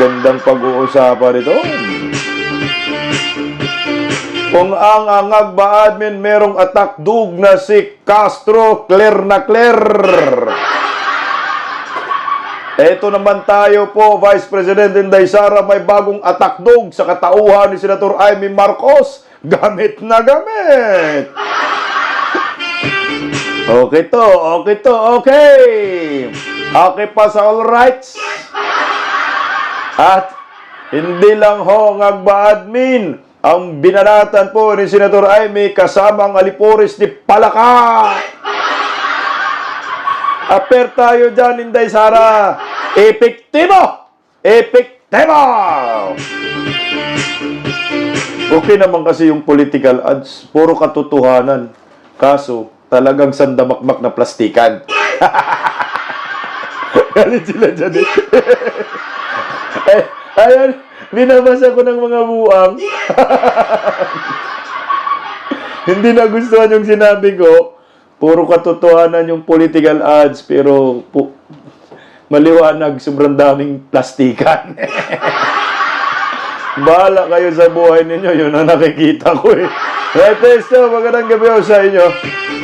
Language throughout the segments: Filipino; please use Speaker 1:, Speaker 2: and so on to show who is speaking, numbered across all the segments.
Speaker 1: Magandang pag-uusapan ito. Kung ang angag ba admin merong atakdug na si Castro clear na clear. Ito naman tayo po, Vice President Inday Sara, may bagong atakdog sa katauhan ni Senator Amy Marcos. Gamit na gamit. Okay to, okay to, okay. Okay pa sa all rights. At hindi lang ho ang agba admin ang binanatan po ni Senator Amy kasama ang alipores ni Palaka. Aper tayo dyan, Inday Sara. Epektibo! Epektibo! Okay naman kasi yung political ads. Puro katotohanan. Kaso, talagang sandamakmak na plastikan. Galit sila dyan eh. Ay, ayun, binabasa ko ng mga buwang. Hindi nagustuhan yung sinabi ko. Puro katotohanan yung political ads, pero pu- maliwanag, sobrang daming plastikan. Bahala kayo sa buhay ninyo, yun ang nakikita ko eh. Right, Testo, magandang gabi ho sa inyo.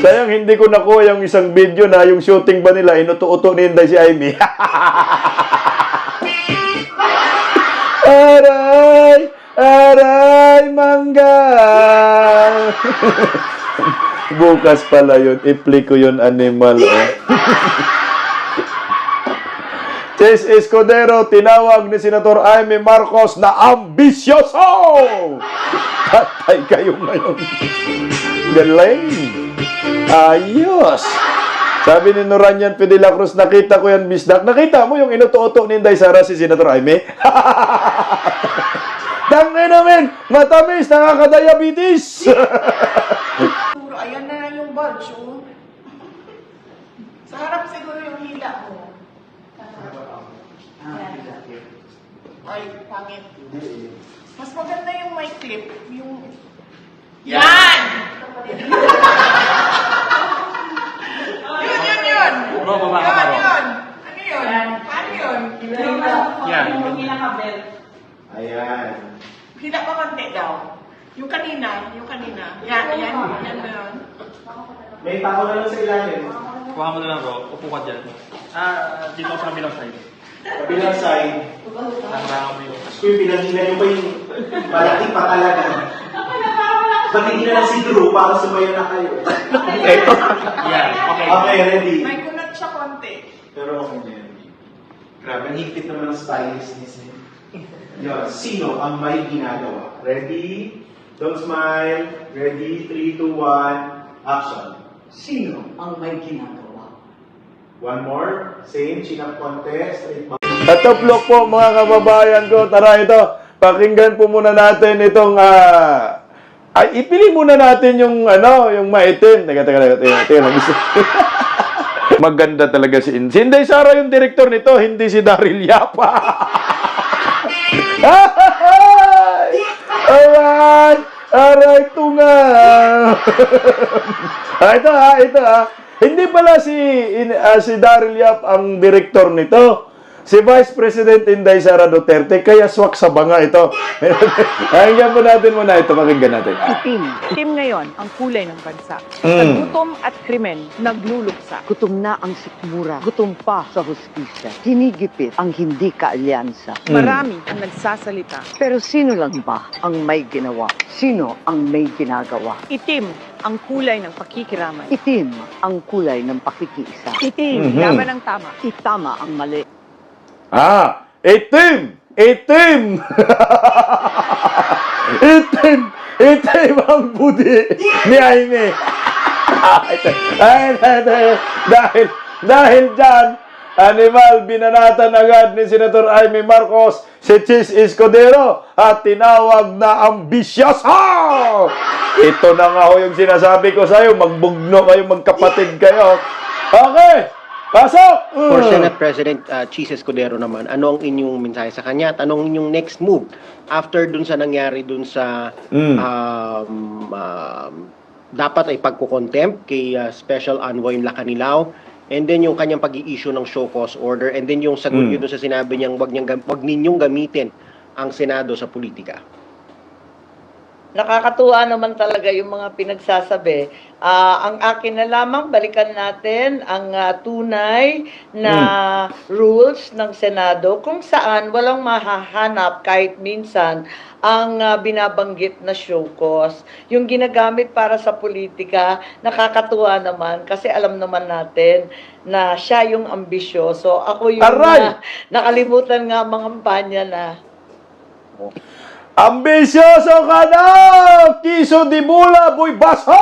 Speaker 1: Sayang hindi ko nakuha yung isang video na yung shooting ba nila, inuto-uto ni Inday si Amy. aray! Aray, mangga! Bukas pala yun. I-play ko yun, animal. Oh. Chase Escudero, tinawag ni Senator Jaime Marcos na ambisyoso! Patay kayo ngayon. Galing. Ayos. Sabi ni Noranyan P. de la Cruz, nakita ko yan, Bisdak. Nakita mo yung inuto-uto ni Inday Sara si Senator Jaime? Tangin namin! Matamis! Nakakadiabetes!
Speaker 2: Siguro, ayan na yung bulge, oh. Sa harap siguro yung hila mo. Ay, pangit. Mas maganda yung may clip, yung... Yan! yun, yun, yun!
Speaker 3: Bro, baba ka,
Speaker 2: Yun,
Speaker 3: bro.
Speaker 2: yun! Ano yun? Paano yun?
Speaker 3: Yan.
Speaker 4: Ayan.
Speaker 2: Hila pa konti daw. Yung kanina, yung kanina. Yan, yan, yan na yun.
Speaker 4: May tao na lang sa ilalim.
Speaker 3: Kuha mo na lang bro, upo ka dyan. Ah, dito sa kabilang side.
Speaker 4: Kabilang side.
Speaker 3: Nakarangan mo yun.
Speaker 4: Kung pinaghingan nyo pa yung malaki pa talaga. Patingin na lang si Drew para sumayo na kayo.
Speaker 3: Yan, okay.
Speaker 4: Okay, ready.
Speaker 2: May kunat siya konti.
Speaker 4: Pero okay na yan. Grabe, ang higpit naman ng stylist ni Sin. Yun, sino ang may ginagawa? Ready? Don't smile. Ready? 3, 2, 1, action.
Speaker 5: Sino ang may ginagawa?
Speaker 4: One more. Same, chin up contest. Back.
Speaker 1: Tatuplok po mga kababayan ko. Tara ito, pakinggan po muna natin itong ah ay, ipili muna natin yung ano, yung maitim. Teka, teka, teka, teka, teka. Maganda talaga si In- Si Inday Sara yung director nito, hindi si Daryl Yapa. Alright, tunga! ah, ito ha, ito ha. Hindi pala si, in, ah, si Daryl Yap ang director nito. Si Vice President Inday Sara Duterte, kaya swak sa banga ito. Pakinggan po natin muna ito, pakinggan natin. Ah.
Speaker 6: Itim. Itim ngayon ang kulay ng bansa. Sa
Speaker 1: Mm.
Speaker 6: gutom at krimen, nagluluksa.
Speaker 5: Gutom na ang sikmura. Gutom pa sa hustisya. Hinigipit ang hindi kaalyansa.
Speaker 6: Marami ang nagsasalita.
Speaker 5: Pero sino lang ba ang may ginawa? Sino ang may ginagawa?
Speaker 6: Itim ang kulay ng pakikiramay.
Speaker 5: Itim ang kulay ng pakikiisa.
Speaker 6: Itim,
Speaker 1: Mhm.
Speaker 6: laban ng tama.
Speaker 5: Itama ang mali.
Speaker 1: Ah, itim! Itim! itim! Itim ang budi ni Aime. Ito. Ay, ito, ito. Dahil, dahil dyan, animal, binanatan agad ni Senator Aime Marcos si Chis Escudero at tinawag na ambisyoso! Ito na nga ho yung sinasabi ko sa'yo, magbugno kayo, magkapatid kayo. Okay, pasok!
Speaker 7: For
Speaker 1: Mm.
Speaker 7: Senate President uh, Chis Escudero naman, ano ang inyong mensahe sa kanya? At anong inyong next move after dun sa nangyari dun sa
Speaker 1: Mm.
Speaker 7: um, um, dapat ay pagkukontempt kay uh, Special Envoy Lacanilao and then yung kanyang pag-i-issue ng show cause order, and then yung sagot
Speaker 1: Mm.
Speaker 7: dun sa sinabi niyang wag, niyang, wag ninyong gamitin ang Senado sa politika.
Speaker 8: Nakakatuwa naman talaga yung mga pinagsasabi. Ah, ang akin na lamang, balikan natin ang ah, tunay na rules ng Senado kung saan walang mahahanap kahit minsan ang ah, binabanggit na show cause. Yung ginagamit para sa politika, nakakatuwa naman kasi alam naman natin na siya yung ambisyoso. Ako yung
Speaker 1: Aray!
Speaker 8: nakalimutan nga mga kampanya na
Speaker 1: Ambisyoso ka na! Kiso di mula, boy baso!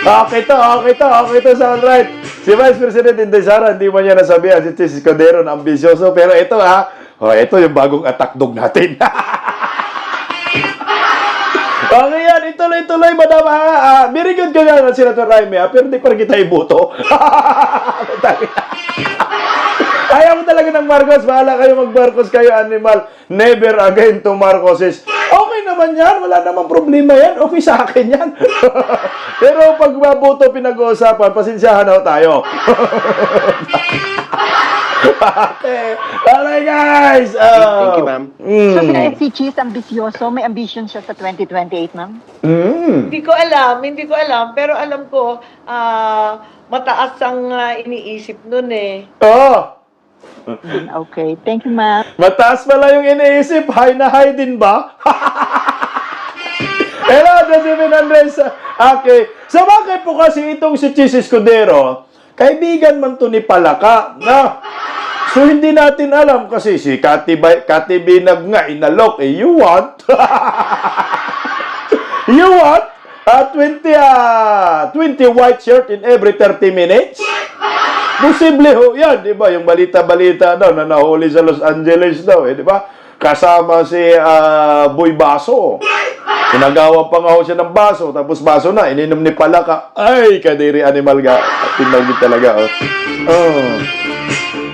Speaker 1: Okay to, okay to, okay to, sound right. Si Vice President Inday Sara, hindi mo niya nasabihan si Chis Cordero na ambisyoso. Pero ito ha, oh, ito yung bagong attack dog natin. Okay yan, ituloy-tuloy, madam ha. Ah, very good ka nga, Senator Raimi ha, pero di pa rin kita ibuto. Ayaw mo talaga ng Marcos, bahala kayo mag-Marcos kayo, animal. Never again to Marcoses. Okay naman yan, wala namang problema yan. Okay sa akin yan. pero pag mabuto pinag-uusapan, pasensyahan na tayo. okay. Alright guys.
Speaker 7: Thank you, ma'am.
Speaker 1: Mm.
Speaker 9: So, si- si Cheese ambisyoso, may ambition siya sa 2028, ma'am?
Speaker 1: Mm.
Speaker 8: Hindi ko alam, hindi ko alam, pero alam ko, ah, mataas ang ah, iniisip nun eh.
Speaker 1: Oh,
Speaker 9: Okay, thank you, ma'am.
Speaker 1: mataas pala yung iniisip. High na high din ba? Hello, Josephine Andres. Okay. So, bakit po kasi itong si Chis Escudero, kaibigan man to ni Palaka, na So, hindi natin alam kasi si Kati, Kati Binag nga inalok. Eh, you want? you want? Ah, 20, ah, 20 white shirt in every 30 minutes? Posible ho yan, di ba? Yung balita-balita daw na nahuli sa Los Angeles daw, eh, di ba? Kasama si ah, Boy Baso. Pinagawa pa nga ho siya ng baso, tapos baso na, ininom ni Palaka. Ay, kadiri animal ga. Tinawag talaga, oh. Oh.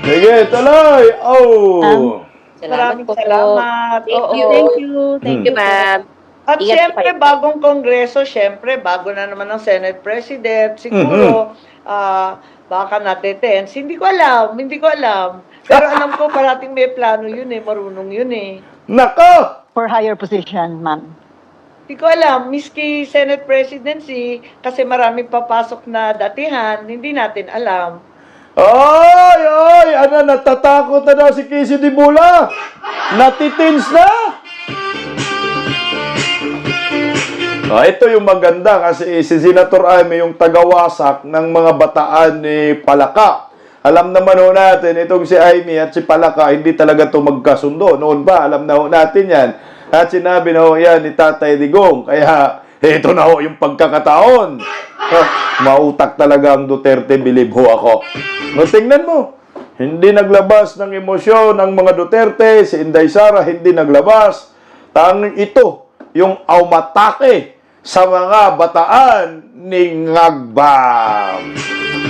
Speaker 1: Sige, tuloy! Oh!
Speaker 8: Maraming salamat.
Speaker 10: Thank
Speaker 8: Oo.
Speaker 10: you, thank you. Thank
Speaker 1: Hmm.
Speaker 10: you, ma'am.
Speaker 8: At
Speaker 10: Ingat
Speaker 8: siyempre,
Speaker 10: kayo.
Speaker 8: bagong kongreso, siyempre, bago na naman ang Senate President, siguro,
Speaker 1: Mm-hmm.
Speaker 8: ah, baka natetens. Hindi ko alam, hindi ko alam. Pero alam ko, parating may plano yun eh, marunong yun eh.
Speaker 1: Nako!
Speaker 9: For higher position, ma'am.
Speaker 8: Hindi ko alam, miski Senate Presidency, kasi maraming papasok na datihan, hindi natin alam.
Speaker 1: Ay, ay! Ano, natatakot na daw si Casey Di Bula! Natitins na! Ah, ito yung maganda kasi si Senator Amy yung tagawasak ng mga bataan ni Palaka. Alam naman ho natin, itong si Amy at si Palaka, hindi talaga to magkasundo. Noon pa, alam na ho natin yan. At sinabi na ho yan ni Tatay Digong. Kaya, ito na ho yung pagkakataon. Ah, mautak talaga ang Duterte, believe ho ako. No, tingnan mo. Hindi naglabas ng emosyon ng mga Duterte, si Inday Sara hindi naglabas. Tanging ito, yung aumatake sa mga bataan ni Ngagbam.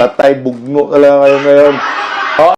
Speaker 1: Tatay bugno talaga kayo ngayon.